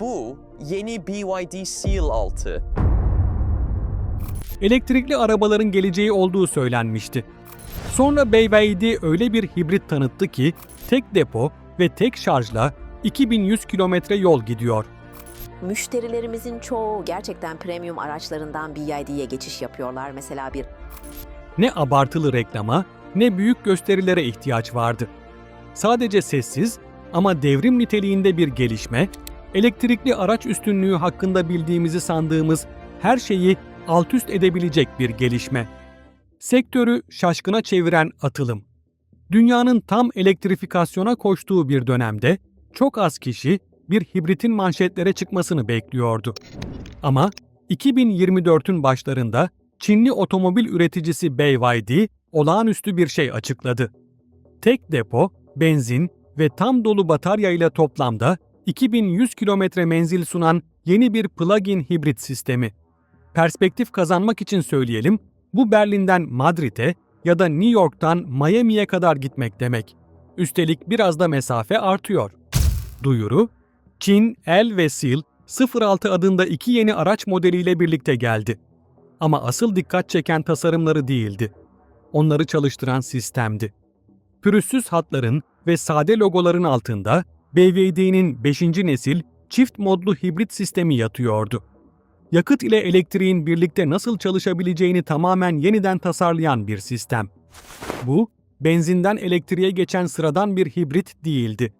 Bu yeni BYD Seal 6. elektrikli arabaların geleceği olduğu söylenmişti. Sonra BYD öyle bir hibrit tanıttı ki tek depo ve tek şarjla 2100 kilometre yol gidiyor. Müşterilerimizin çoğu gerçekten premium araçlarından BYD'ye geçiş yapıyorlar. Mesela bir Ne abartılı reklama ne büyük gösterilere ihtiyaç vardı. Sadece sessiz ama devrim niteliğinde bir gelişme, elektrikli araç üstünlüğü hakkında bildiğimizi sandığımız her şeyi alt üst edebilecek bir gelişme. Sektörü şaşkına çeviren atılım. Dünyanın tam elektrifikasyona koştuğu bir dönemde çok az kişi bir hibritin manşetlere çıkmasını bekliyordu. Ama 2024'ün başlarında Çinli otomobil üreticisi BYD olağanüstü bir şey açıkladı. Tek depo, benzin ve tam dolu batarya ile toplamda 2100 kilometre menzil sunan yeni bir plug-in hibrit sistemi. Perspektif kazanmak için söyleyelim, bu Berlin'den Madrid'e ya da New York'tan Miami'ye kadar gitmek demek. Üstelik biraz da mesafe artıyor. Duyuru, Çin, El ve Seal 06 adında iki yeni araç modeliyle birlikte geldi. Ama asıl dikkat çeken tasarımları değildi. Onları çalıştıran sistemdi. Pürüzsüz hatların ve sade logoların altında BYD'nin 5. nesil çift modlu hibrit sistemi yatıyordu. Yakıt ile elektriğin birlikte nasıl çalışabileceğini tamamen yeniden tasarlayan bir sistem. Bu, benzinden elektriğe geçen sıradan bir hibrit değildi.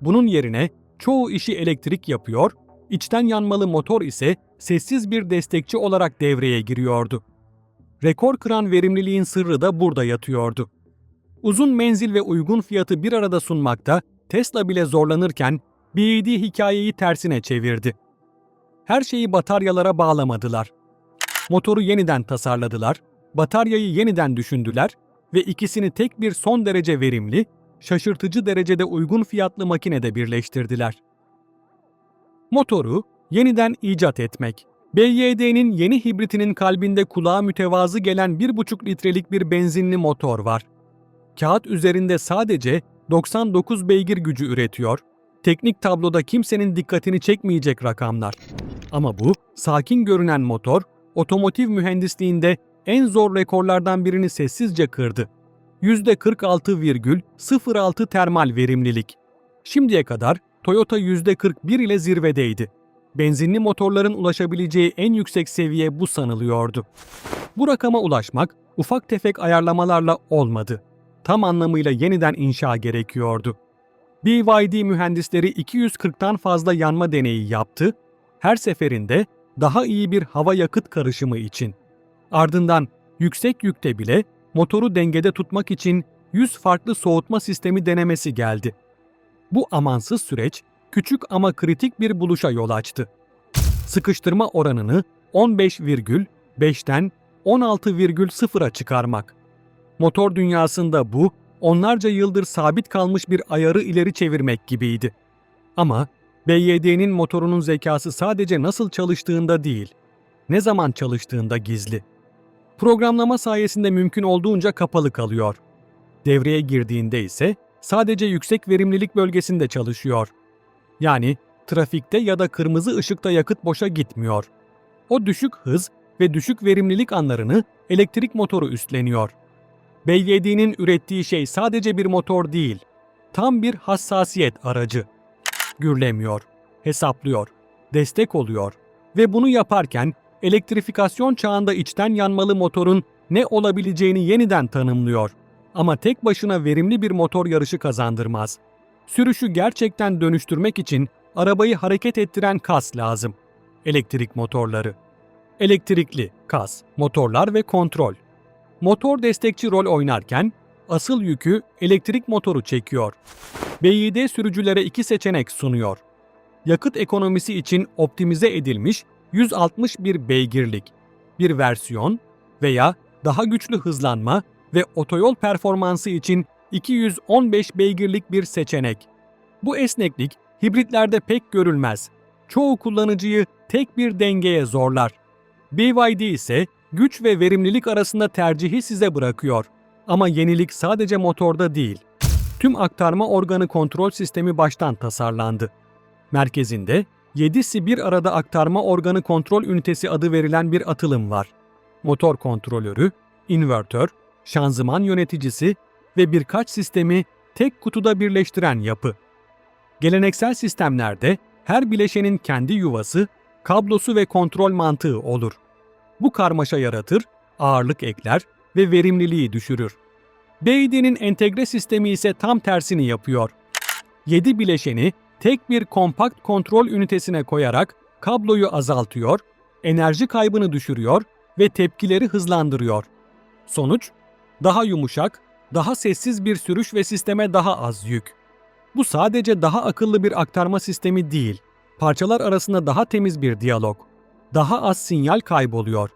Bunun yerine çoğu işi elektrik yapıyor, içten yanmalı motor ise sessiz bir destekçi olarak devreye giriyordu. Rekor kıran verimliliğin sırrı da burada yatıyordu. Uzun menzil ve uygun fiyatı bir arada sunmakta Tesla bile zorlanırken BYD hikayeyi tersine çevirdi. Her şeyi bataryalara bağlamadılar. Motoru yeniden tasarladılar, bataryayı yeniden düşündüler ve ikisini tek bir son derece verimli, şaşırtıcı derecede uygun fiyatlı makinede birleştirdiler. Motoru yeniden icat etmek. BYD'nin yeni hibritinin kalbinde kulağa mütevazı gelen 1,5 litrelik bir benzinli motor var. Kağıt üzerinde sadece 99 beygir gücü üretiyor. Teknik tabloda kimsenin dikkatini çekmeyecek rakamlar. Ama bu sakin görünen motor otomotiv mühendisliğinde en zor rekorlardan birini sessizce kırdı. %46,06 termal verimlilik. Şimdiye kadar Toyota %41 ile zirvedeydi. Benzinli motorların ulaşabileceği en yüksek seviye bu sanılıyordu. Bu rakama ulaşmak ufak tefek ayarlamalarla olmadı. Tam anlamıyla yeniden inşa gerekiyordu. BYD mühendisleri 240'tan fazla yanma deneyi yaptı, her seferinde daha iyi bir hava yakıt karışımı için. Ardından yüksek yükte bile motoru dengede tutmak için 100 farklı soğutma sistemi denemesi geldi. Bu amansız süreç küçük ama kritik bir buluşa yol açtı. Sıkıştırma oranını 15,5'ten 16,0'a çıkarmak. Motor dünyasında bu onlarca yıldır sabit kalmış bir ayarı ileri çevirmek gibiydi. Ama BYD'nin motorunun zekası sadece nasıl çalıştığında değil, ne zaman çalıştığında gizli. Programlama sayesinde mümkün olduğunca kapalı kalıyor. Devreye girdiğinde ise sadece yüksek verimlilik bölgesinde çalışıyor. Yani trafikte ya da kırmızı ışıkta yakıt boşa gitmiyor. O düşük hız ve düşük verimlilik anlarını elektrik motoru üstleniyor. BYD'nin ürettiği şey sadece bir motor değil, tam bir hassasiyet aracı. Gürlemiyor, hesaplıyor, destek oluyor ve bunu yaparken elektrifikasyon çağında içten yanmalı motorun ne olabileceğini yeniden tanımlıyor. Ama tek başına verimli bir motor yarışı kazandırmaz. Sürüşü gerçekten dönüştürmek için arabayı hareket ettiren kas lazım. Elektrik motorları. Elektrikli, kas, motorlar ve kontrol. Motor destekçi rol oynarken asıl yükü elektrik motoru çekiyor. BYD sürücülere iki seçenek sunuyor. Yakıt ekonomisi için optimize edilmiş 161 beygirlik bir versiyon veya daha güçlü hızlanma ve otoyol performansı için 215 beygirlik bir seçenek. Bu esneklik hibritlerde pek görülmez. Çoğu kullanıcıyı tek bir dengeye zorlar. BYD ise güç ve verimlilik arasında tercihi size bırakıyor. Ama yenilik sadece motorda değil. Tüm aktarma organı kontrol sistemi baştan tasarlandı. Merkezinde 7'si bir arada aktarma organı kontrol ünitesi adı verilen bir atılım var. Motor kontrolörü, invertör, şanzıman yöneticisi ve birkaç sistemi tek kutuda birleştiren yapı. Geleneksel sistemlerde her bileşenin kendi yuvası, kablosu ve kontrol mantığı olur. Bu karmaşa yaratır, ağırlık ekler ve verimliliği düşürür. BID'nin entegre sistemi ise tam tersini yapıyor. 7 bileşeni tek bir kompakt kontrol ünitesine koyarak kabloyu azaltıyor, enerji kaybını düşürüyor ve tepkileri hızlandırıyor. Sonuç, daha yumuşak, daha sessiz bir sürüş ve sisteme daha az yük. Bu sadece daha akıllı bir aktarma sistemi değil, parçalar arasında daha temiz bir diyalog. Daha az sinyal kayboluyor.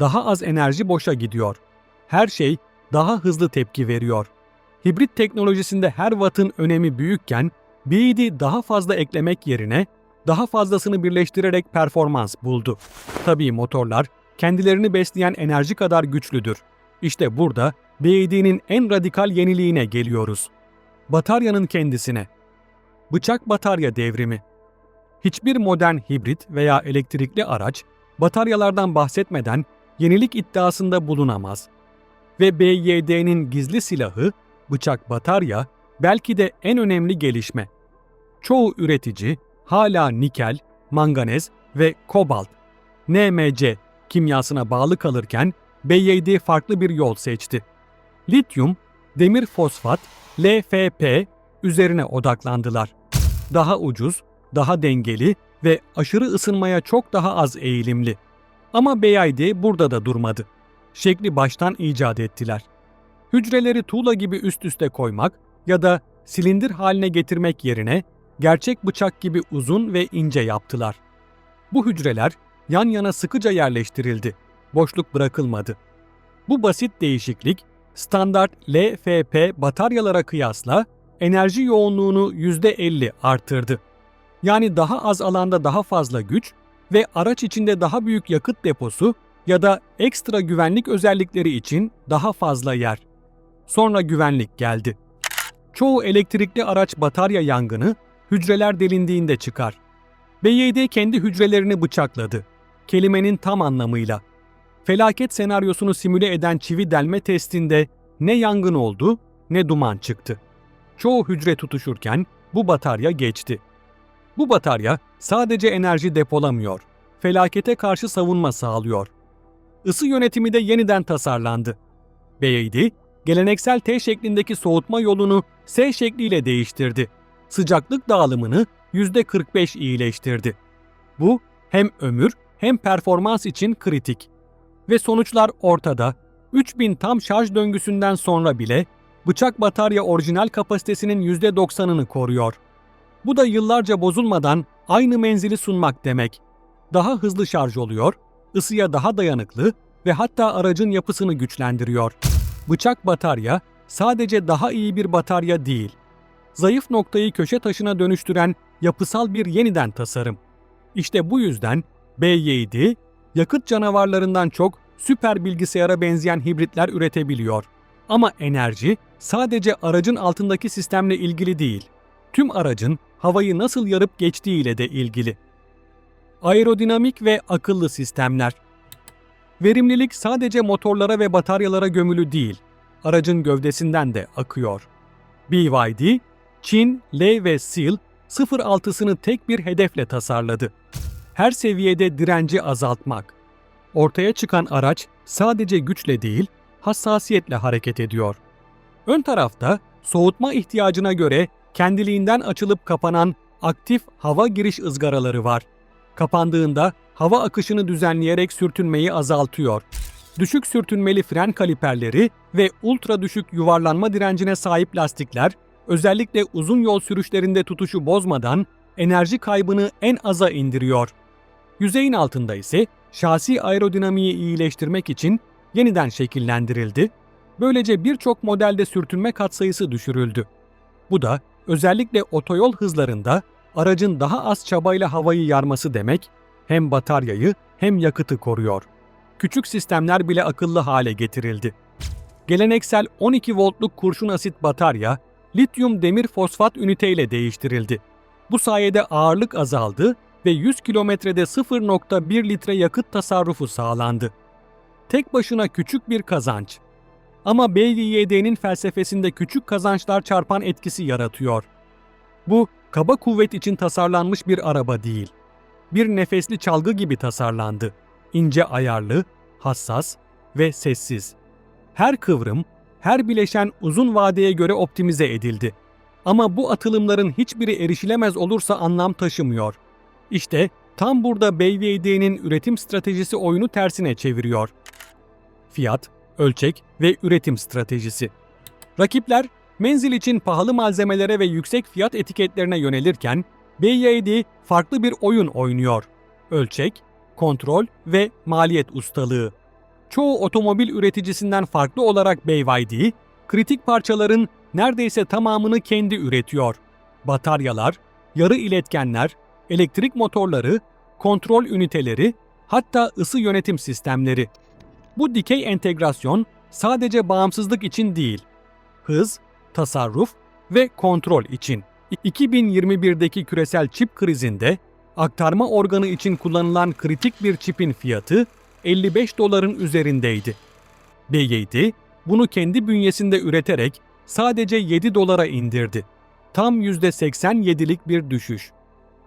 Daha az enerji boşa gidiyor. Her şey daha hızlı tepki veriyor. Hibrit teknolojisinde her wattın önemi büyükken, BID daha fazla eklemek yerine daha fazlasını birleştirerek performans buldu. Tabii motorlar kendilerini besleyen enerji kadar güçlüdür. İşte burada BID'nin en radikal yeniliğine geliyoruz. Bataryanın kendisine. Bıçak batarya devrimi. Hiçbir modern hibrit veya elektrikli araç bataryalardan bahsetmeden yenilik iddiasında bulunamaz. Ve BYD'nin gizli silahı bıçak batarya belki de en önemli gelişme. Çoğu üretici hala nikel, manganez ve kobalt, NMC kimyasına bağlı kalırken BYD farklı bir yol seçti. Lityum, demir fosfat, LFP üzerine odaklandılar. Daha ucuz, daha dengeli ve aşırı ısınmaya çok daha az eğilimli. Ama BYD burada da durmadı. Şekli baştan icat ettiler. Hücreleri tuğla gibi üst üste koymak ya da silindir haline getirmek yerine gerçek bıçak gibi uzun ve ince yaptılar. Bu hücreler yan yana sıkıca yerleştirildi. Boşluk bırakılmadı. Bu basit değişiklik standart LFP bataryalara kıyasla enerji yoğunluğunu %50 arttırdı. Yani daha az alanda daha fazla güç ve araç içinde daha büyük yakıt deposu ya da ekstra güvenlik özellikleri için daha fazla yer. Sonra güvenlik geldi. Çoğu elektrikli araç batarya yangını hücreler delindiğinde çıkar. BYD kendi hücrelerini bıçakladı. Kelimenin tam anlamıyla. Felaket senaryosunu simüle eden çivi delme testinde ne yangın oldu ne duman çıktı. Çoğu hücre tutuşurken bu batarya geçti. Bu batarya sadece enerji depolamıyor, felakete karşı savunma sağlıyor. Isı yönetimi de yeniden tasarlandı. BYD, geleneksel T şeklindeki soğutma yolunu S şekliyle değiştirdi. Sıcaklık dağılımını %45 iyileştirdi. Bu hem ömür hem performans için kritik. Ve sonuçlar ortada. 3000 tam şarj döngüsünden sonra bile bıçak batarya orijinal kapasitesinin %90'ını koruyor. Bu da yıllarca bozulmadan aynı menzili sunmak demek. Daha hızlı şarj oluyor, ısıya daha dayanıklı ve hatta aracın yapısını güçlendiriyor. Bıçak batarya sadece daha iyi bir batarya değil. Zayıf noktayı köşe taşına dönüştüren yapısal bir yeniden tasarım. İşte bu yüzden B7 yakıt canavarlarından çok süper bilgisayara benzeyen hibritler üretebiliyor. Ama enerji sadece aracın altındaki sistemle ilgili değil. Tüm aracın havayı nasıl yarıp geçtiğiyle de ilgili. Aerodinamik ve akıllı sistemler. Verimlilik sadece motorlara ve bataryalara gömülü değil, aracın gövdesinden de akıyor. BYD, Çin, L ve Seal 06'sını tek bir hedefle tasarladı. Her seviyede direnci azaltmak. Ortaya çıkan araç sadece güçle değil, hassasiyetle hareket ediyor. Ön tarafta soğutma ihtiyacına göre kendiliğinden açılıp kapanan aktif hava giriş ızgaraları var. Kapandığında hava akışını düzenleyerek sürtünmeyi azaltıyor. Düşük sürtünmeli fren kaliperleri ve ultra düşük yuvarlanma direncine sahip lastikler özellikle uzun yol sürüşlerinde tutuşu bozmadan enerji kaybını en aza indiriyor. Yüzeyin altında ise şasi aerodinamiği iyileştirmek için yeniden şekillendirildi. Böylece birçok modelde sürtünme katsayısı düşürüldü. Bu da özellikle otoyol hızlarında aracın daha az çabayla havayı yarması demek, hem bataryayı hem yakıtı koruyor. Küçük sistemler bile akıllı hale getirildi. Geleneksel 12 voltluk kurşun asit batarya, lityum demir fosfat üniteyle değiştirildi. Bu sayede ağırlık azaldı ve 100 kilometrede 0.1 litre yakıt tasarrufu sağlandı. Tek başına küçük bir kazanç. Ama BYD'nin felsefesinde küçük kazançlar çarpan etkisi yaratıyor. Bu, kaba kuvvet için tasarlanmış bir araba değil. Bir nefesli çalgı gibi tasarlandı. İnce ayarlı, hassas ve sessiz. Her kıvrım, her bileşen uzun vadeye göre optimize edildi. Ama bu atılımların hiçbiri erişilemez olursa anlam taşımıyor. İşte tam burada BYD'nin üretim stratejisi oyunu tersine çeviriyor. Fiyat, ölçek ve üretim stratejisi. Rakipler menzil için pahalı malzemelere ve yüksek fiyat etiketlerine yönelirken BYD farklı bir oyun oynuyor. Ölçek, kontrol ve maliyet ustalığı. Çoğu otomobil üreticisinden farklı olarak BYD, kritik parçaların neredeyse tamamını kendi üretiyor. Bataryalar, yarı iletkenler, elektrik motorları, kontrol üniteleri, hatta ısı yönetim sistemleri. Bu dikey entegrasyon sadece bağımsızlık için değil, hız, tasarruf ve kontrol için. 2021'deki küresel çip krizinde aktarma organı için kullanılan kritik bir çipin fiyatı 55 doların üzerindeydi. BYD bunu kendi bünyesinde üreterek sadece 7 dolara indirdi. Tam %87'lik bir düşüş.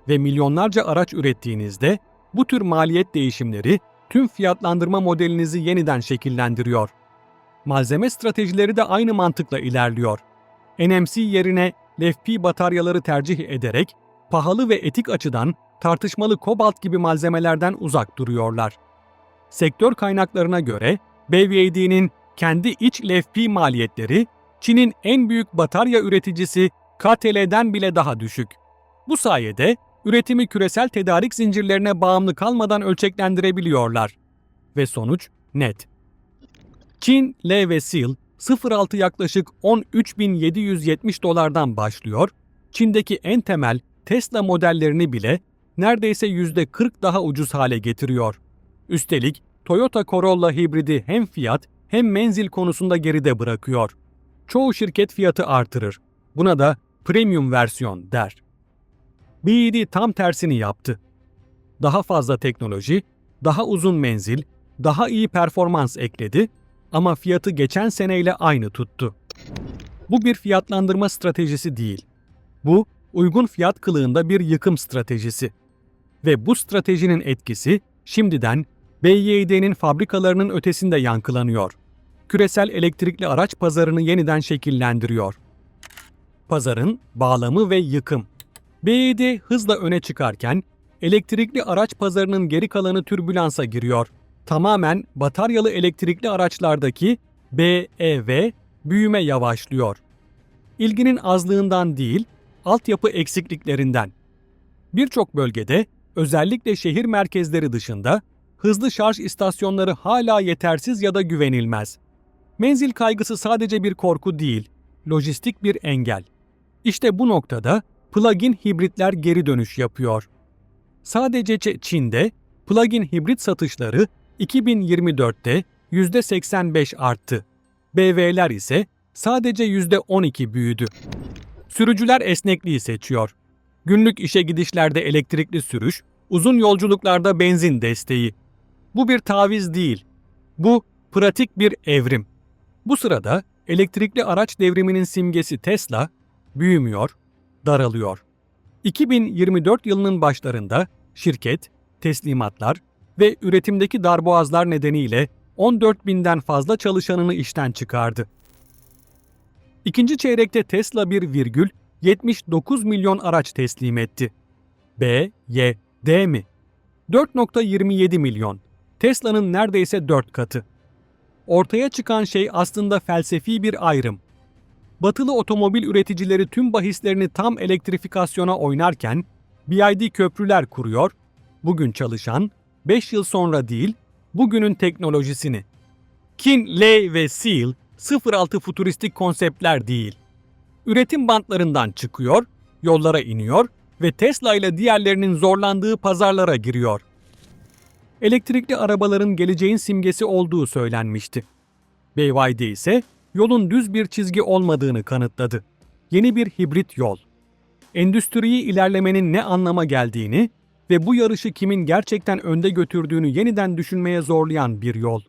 Ve milyonlarca araç ürettiğinizde bu tür maliyet değişimleri tüm fiyatlandırma modelinizi yeniden şekillendiriyor. Malzeme stratejileri de aynı mantıkla ilerliyor. NMC yerine LFP bataryaları tercih ederek pahalı ve etik açıdan tartışmalı kobalt gibi malzemelerden uzak duruyorlar. Sektör kaynaklarına göre BYD'nin kendi iç LFP maliyetleri Çin'in en büyük batarya üreticisi KTL'den bile daha düşük. Bu sayede üretimi küresel tedarik zincirlerine bağımlı kalmadan ölçeklendirebiliyorlar. Ve sonuç net. Çin, L ve Seal 0.6 yaklaşık 13.770 dolardan başlıyor. Çin'deki en temel Tesla modellerini bile neredeyse %40 daha ucuz hale getiriyor. Üstelik Toyota Corolla hibridi hem fiyat hem menzil konusunda geride bırakıyor. Çoğu şirket fiyatı artırır. Buna da premium versiyon der. BYD tam tersini yaptı. Daha fazla teknoloji, daha uzun menzil, daha iyi performans ekledi ama fiyatı geçen seneyle aynı tuttu. Bu bir fiyatlandırma stratejisi değil. Bu, uygun fiyat kılığında bir yıkım stratejisi. Ve bu stratejinin etkisi şimdiden BYD'nin fabrikalarının ötesinde yankılanıyor. Küresel elektrikli araç pazarını yeniden şekillendiriyor. Pazarın bağlamı ve yıkım. BYD hızla öne çıkarken elektrikli araç pazarının geri kalanı türbülansa giriyor. Tamamen bataryalı elektrikli araçlardaki BEV büyüme yavaşlıyor. İlginin azlığından değil, altyapı eksikliklerinden. Birçok bölgede, özellikle şehir merkezleri dışında, hızlı şarj istasyonları hala yetersiz ya da güvenilmez. Menzil kaygısı sadece bir korku değil, lojistik bir engel. İşte bu noktada plug-in hibritler geri dönüş yapıyor. Sadece Çin'de plug-in hibrit satışları 2024'te %85 arttı. BV'ler ise sadece %12 büyüdü. Sürücüler esnekliği seçiyor. Günlük işe gidişlerde elektrikli sürüş, uzun yolculuklarda benzin desteği. Bu bir taviz değil. Bu pratik bir evrim. Bu sırada elektrikli araç devriminin simgesi Tesla büyümüyor, daralıyor. 2024 yılının başlarında şirket, teslimatlar ve üretimdeki darboğazlar nedeniyle 14 binden fazla çalışanını işten çıkardı. İkinci çeyrekte Tesla 1,79 milyon araç teslim etti. B, Y, D mi? 4.27 milyon. Tesla'nın neredeyse 4 katı. Ortaya çıkan şey aslında felsefi bir ayrım. Batılı otomobil üreticileri tüm bahislerini tam elektrifikasyona oynarken BYD köprüler kuruyor, bugün çalışan, 5 yıl sonra değil, bugünün teknolojisini. Kin, Ley ve Seal 06 futuristik konseptler değil. Üretim bantlarından çıkıyor, yollara iniyor ve Tesla ile diğerlerinin zorlandığı pazarlara giriyor. Elektrikli arabaların geleceğin simgesi olduğu söylenmişti. BYD ise yolun düz bir çizgi olmadığını kanıtladı. Yeni bir hibrit yol. Endüstriyi ilerlemenin ne anlama geldiğini ve bu yarışı kimin gerçekten önde götürdüğünü yeniden düşünmeye zorlayan bir yol.